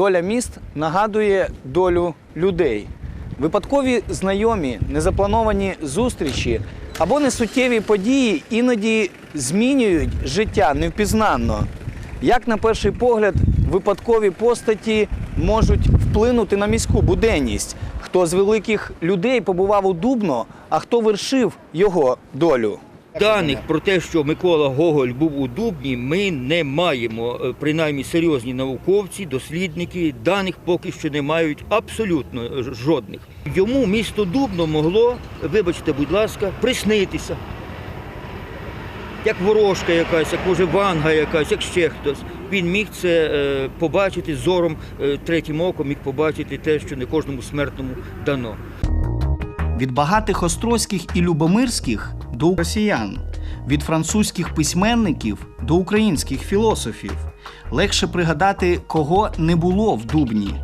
доля міст нагадує долю людей. Випадкові знайомі, незаплановані зустрічі або несуттєві події іноді змінюють життя невпізнанно. Як на перший погляд, випадкові постаті можуть вплинути на міську буденність? Хто з великих людей побував у Дубно, а хто вершив його долю? Даних про те, що Микола Гоголь був у Дубні, ми не маємо. Е, Принаймні серйозні науковці, дослідники даних поки що не мають абсолютно е, жодних. Йому місто Дубно могло, вибачте, будь ласка, приснитися. Як ворожка якась, як може ванга якась, як ще хтось. Він міг це е, побачити зором, третім оком міг побачити те, що не кожному смертному дано. Від багатих острозьких і любомирських до росіян, від французьких письменників до українських філософів. Легше пригадати, кого не було в Дубні.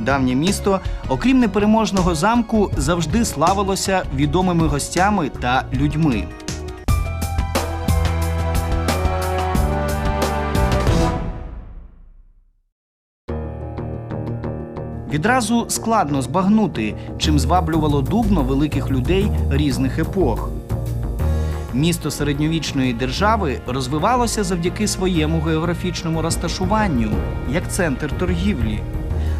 Давнє місто, окрім непереможного замку, завжди славилося відомими гостями та людьми. Відразу складно збагнути, чим зваблювало дубно великих людей різних епох. Місто середньовічної держави розвивалося завдяки своєму географічному розташуванню як центр торгівлі.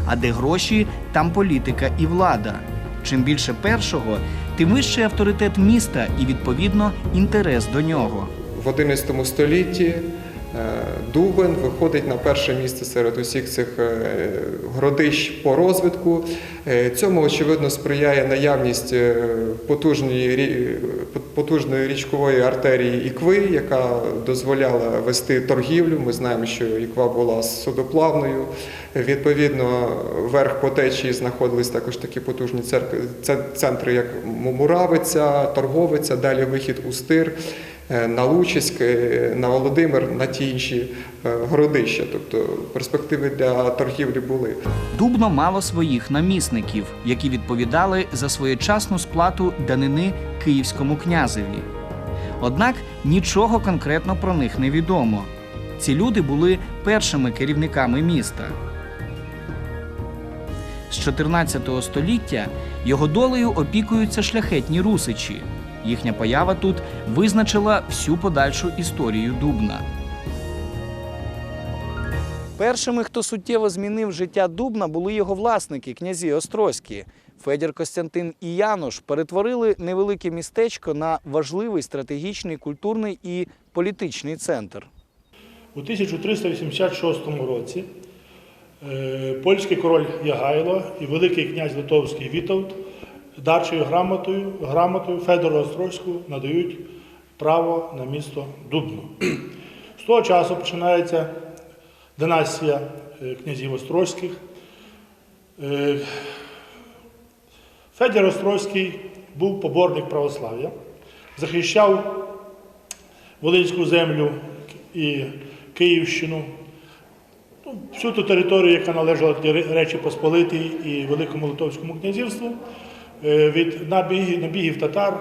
А де гроші, там політика і влада. Чим більше першого, тим вищий авторитет міста і, відповідно, інтерес до нього. В XI столітті е, Дубен виходить на перше місце серед усіх цих е, городищ по розвитку. Е, Цьому очевидно сприяє наявність потужної, потужної річкової артерії Ікви, яка дозволяла вести торгівлю. Ми знаємо, що Іква була судоплавною. Відповідно, верх по течії знаходились також такі потужні церкви, центри, як Муравиця, Торговиця, далі вихід у Стир. е, На Лучиськ, е, на Володимир, на ті інші е, городища. Тобто перспективи для торгівлі були. Дубно мало своїх намісників, які відповідали за своєчасну сплату данини київському князеві. Однак нічого конкретно про них не відомо. Ці люди були першими керівниками міста. З 14 століття його долею опікуються шляхетні русичі. Їхня поява тут визначила всю подальшу історію Дубна. Першими, хто суттєво змінив життя Дубна, були його власники, князі Острозькі. Федір Костянтин і Януш перетворили невелике містечко на важливий стратегічний, культурний і політичний центр. У 1386 році е, польський король Ягайло і великий князь Литовський Вітовт дарчою грамотою, грамотою Федору Острозьку надають право на місто Дубно. З того часу починається династія е, князів Острозьких. Федір Острозький був поборник православ'я, захищав Волинську землю і Київщину, ну, всю ту територію, яка належала Речі Посполитій і Великому Литовському князівству, е, від набігів, набігів татар.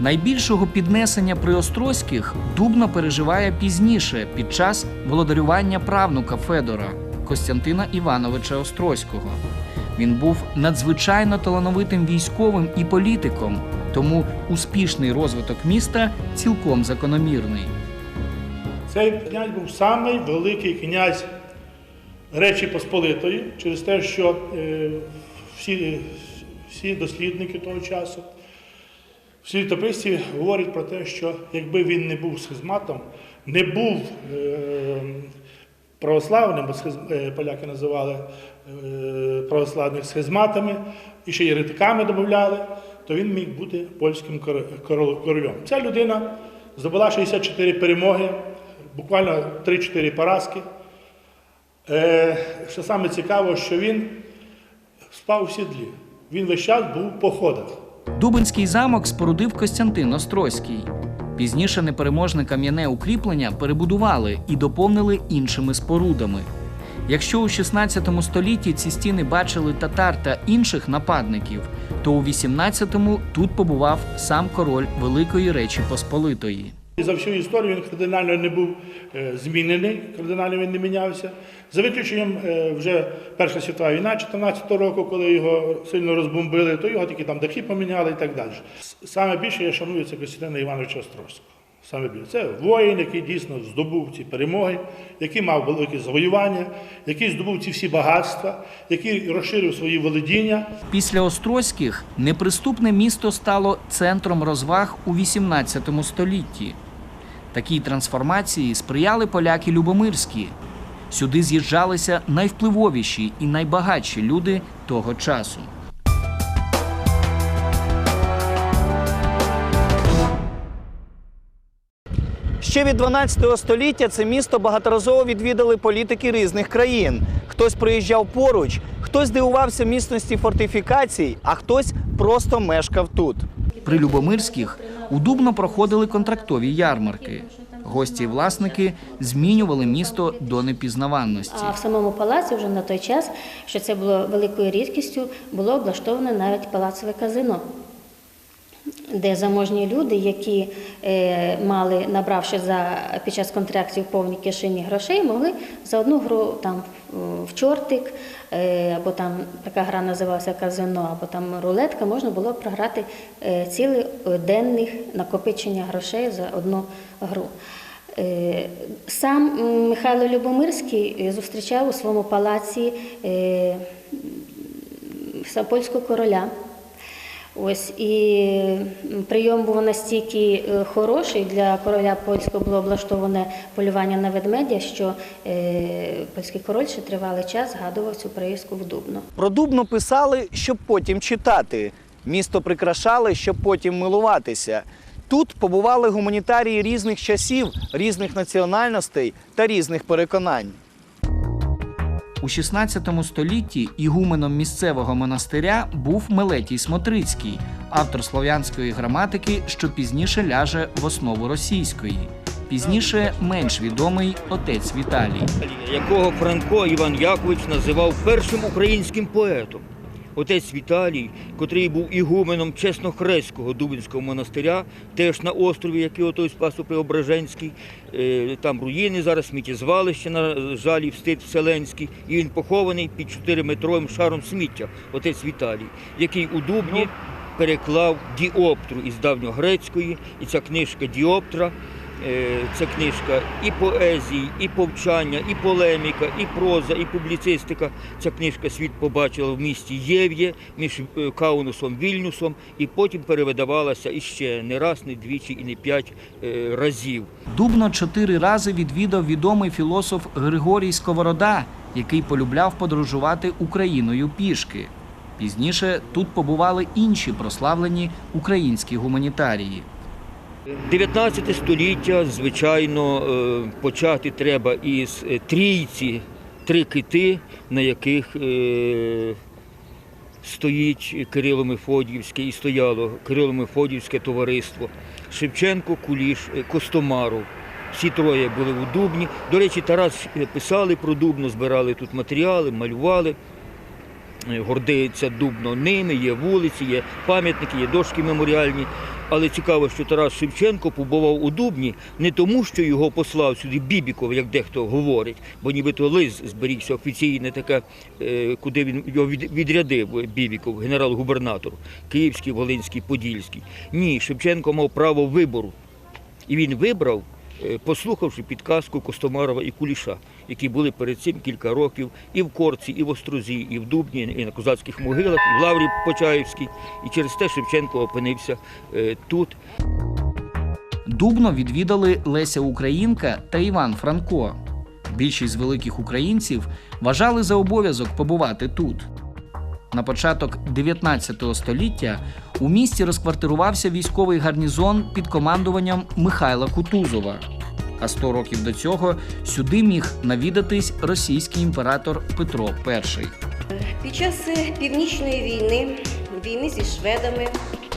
Найбільшого піднесення при Острозьких Дубно переживає пізніше під час володарювання правнука Федора Костянтина Івановича Острозького. Він був надзвичайно талановитим військовим і політиком, тому успішний розвиток міста цілком закономірний. Цей князь був самий великий князь Речі Посполитої через те, що е, всі, всі дослідники того часу, всі літописці говорять про те, що якби він не був схизматом, не був е, православним, бо е, поляки називали е, православних схизматами, і ще єретиками додавали, то він міг бути польським королем. Ця людина здобула 64 перемоги, буквально 3-4 поразки. Е, що саме цікаво, що він спав у сідлі. Він весь час був в походах. Дубинський замок спорудив Костянтин Острозький. Пізніше непереможне кам'яне укріплення перебудували і доповнили іншими спорудами. Якщо у 16 столітті ці стіни бачили татар та інших нападників, то у 18-му тут побував сам король Великої Речі Посполитої. За всю історію він кардинально не був е, змінений, кардинально він не мінявся. За виключенням е, вже Перша світова війна 14 року, коли його сильно розбомбили, то його тільки там дахи поміняли і так далі. Саме більше я шаную це Костянтина Івановича Острозького. Саме більше. Це воїн, який дійсно здобув ці перемоги, який мав велике завоювання, який здобув ці всі багатства, який розширив свої володіння. Після Острозьких неприступне місто стало центром розваг у XVIII столітті. Такій трансформації сприяли поляки Любомирські. Сюди з'їжджалися найвпливовіші і найбагатші люди того часу. Ще від 12 століття це місто багаторазово відвідали політики різних країн. Хтось приїжджав поруч, хтось дивувався міцності фортифікацій, а хтось просто мешкав тут. При Любомирських у проходили контрактові ярмарки. Гості і власники змінювали місто до непізнаванності. А в самому палаці вже на той час, що це було великою рідкістю, було облаштоване навіть палацове казино, де заможні люди, які е, мали, набравши за під час контрактів повні кишені грошей, могли за одну гру там в- чортик, е, або там така гра називалася казино, або там рулетка, можна було програти е, ціле е, денних накопичення грошей за одну гру. Сам Михайло Любомирський зустрічав у своєму палаці польського короля. Ось і прийом був настільки е, хороший для короля польського було облаштоване полювання на ведмедя, що е, польський король ще тривалий час згадував цю приїздку в Дубно. Про Дубно писали, щоб потім читати. Місто прикрашали, щоб потім милуватися. Тут побували гуманітарії різних часів, різних національностей та різних переконань. У 16 столітті ігуменом місцевого монастиря був Мелетій Смотрицький, автор слов'янської граматики, що пізніше ляже в основу російської. Пізніше менш відомий отець Віталій. якого Франко Іван Якович називав першим українським поетом. Отець Віталій, котрий був ігуменом Чеснохрестського Дубинського монастиря, теж на острові, який отой Спасо Преображенський, е, там руїни зараз, сміттєзвалище, на жалі, встид Вселенський, і він похований під 4-метровим шаром сміття, отець Віталій, який у Дубні переклав діоптру із давньогрецької, і ця книжка Діоптра. Е, Це книжка і поезії, і повчання, і полеміка, і проза, і публіцистика. Ця книжка світ побачила в місті Єв'є між е, Каунусом Вільнюсом, і потім перевидавалася іще не раз, не двічі і не п'ять е, разів. Дубно чотири рази відвідав відомий філософ Григорій Сковорода, який полюбляв подорожувати Україною пішки. Пізніше тут побували інші прославлені українські гуманітарії. 19 століття, звичайно, е, почати треба із е, трійці, три кити, на яких е, стоїть Кирило Мефодіївське і стояло Кирило Мефодіївське товариство. Шевченко, Куліш, Костомаров. Всі троє були у Дубні. До речі, Тарас писали про Дубно, збирали тут матеріали, малювали. Гордиться Дубно ними, є вулиці, є пам'ятники, є дошки меморіальні. Але цікаво, що Тарас Шевченко побував у Дубні не тому, що його послав сюди Бібіков, як дехто говорить, бо нібито лист зберігся офіційне таке, е, куди він його відрядив е, Бібіков, генерал-губернатор, Київський, Волинський, Подільський. Ні, Шевченко мав право вибору. І він вибрав, послухавши підказку Костомарова і Куліша, які були перед цим кілька років і в Корці, і в Острозі, і в Дубні, і на козацьких могилах, і в Лаврі Почаївській. І через те Шевченко опинився е, тут. Дубно відвідали Леся Українка та Іван Франко. Більшість великих українців вважали за обов'язок побувати тут. На початок 19 століття у місті розквартирувався військовий гарнізон під командуванням Михайла Кутузова. А 100 років до цього сюди міг навідатись російський імператор Петро І. Під час північної війни, війни зі шведами,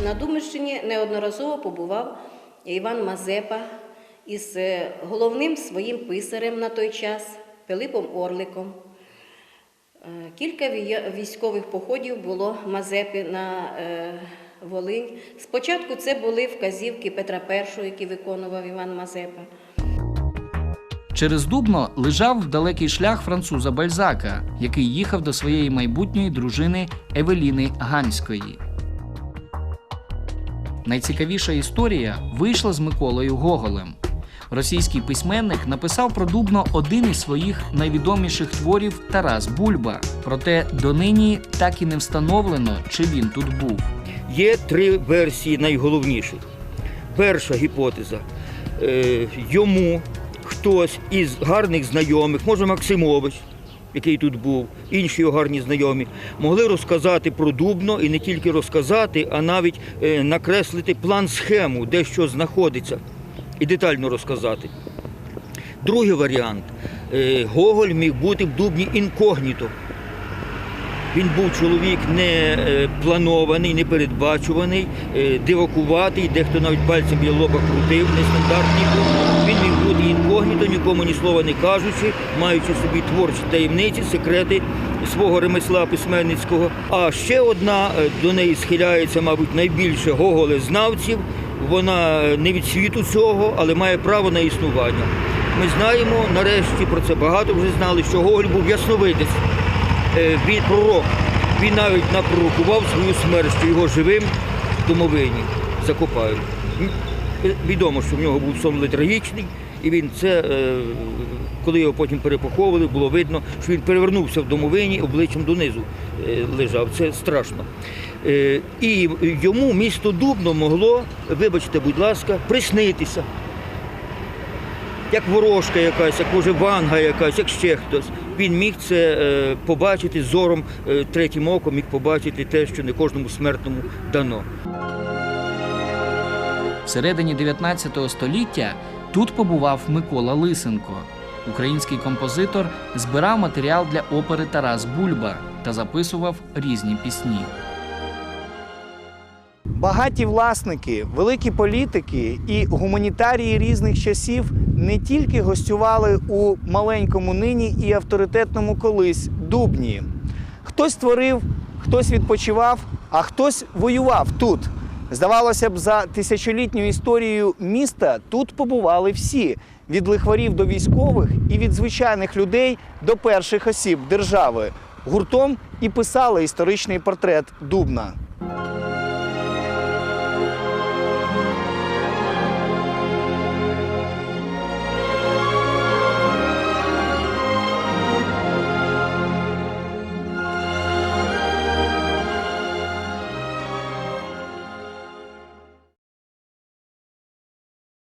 на Думищині неодноразово побував Іван Мазепа із е, головним своїм писарем на той час Пилипом Орликом. Е, Кілька військових походів було Мазепи на е, Волинь. Спочатку це були вказівки Петра І, які виконував Іван Мазепа. Через Дубно лежав далекий шлях француза Бальзака, який їхав до своєї майбутньої дружини Евеліни Ганської. Найцікавіша історія вийшла з Миколою Гоголем. Російський письменник написав про Дубно один із своїх найвідоміших творів Тарас Бульба. Проте донині так і не встановлено, чи він тут був. Є три версії найголовніших. Перша гіпотеза. Е, йому хтось із гарних знайомих, може Максимович, який тут був, інші його гарні знайомі, могли розказати про Дубно і не тільки розказати, а навіть е, накреслити план схему, де що знаходиться, і детально розказати. Другий варіант. Е, Гоголь міг бути в Дубні інкогніто. Він був чоловік не е, планований, не передбачуваний, е, дивакуватий, дехто навіть пальцем біля лоба крутив, нестандартний був. Він міг бути інкогніто, нікому ні слова не кажучи, маючи собі творчі таємниці, секрети свого ремесла письменницького. А ще одна до неї схиляється, мабуть, найбільше гоголезнавців. Вона е, не від світу цього, але має право на існування. Ми знаємо, нарешті про це багато вже знали, що Гоголь був ясновидець е, він пророк. Він навіть напророкував свою смерть, що його живим в домовині закопають. Е, Відомо, що в нього був сон летаргічний, і він це, е, коли його потім перепоховували, було видно, що він перевернувся в домовині, обличчям донизу е, лежав. Це страшно. Е, І йому місто Дубно могло, вибачте, будь ласка, приснитися як ворожка якась, як може ванга якась, як ще хтось. Він міг це побачити зором, третім оком міг побачити те, що не кожному смертному дано. Всередині 19 століття тут побував Микола Лисенко. Український композитор збирав матеріал для опери Тарас Бульба та записував різні пісні. Багаті власники, великі політики і гуманітарії різних часів не тільки гостювали у маленькому нині і авторитетному колись Дубні. Хтось творив, хтось відпочивав, а хтось воював тут. Здавалося б, за тисячолітню історію міста тут побували всі від лихварів до військових і від звичайних людей до перших осіб держави. Гуртом і писали історичний портрет Дубна.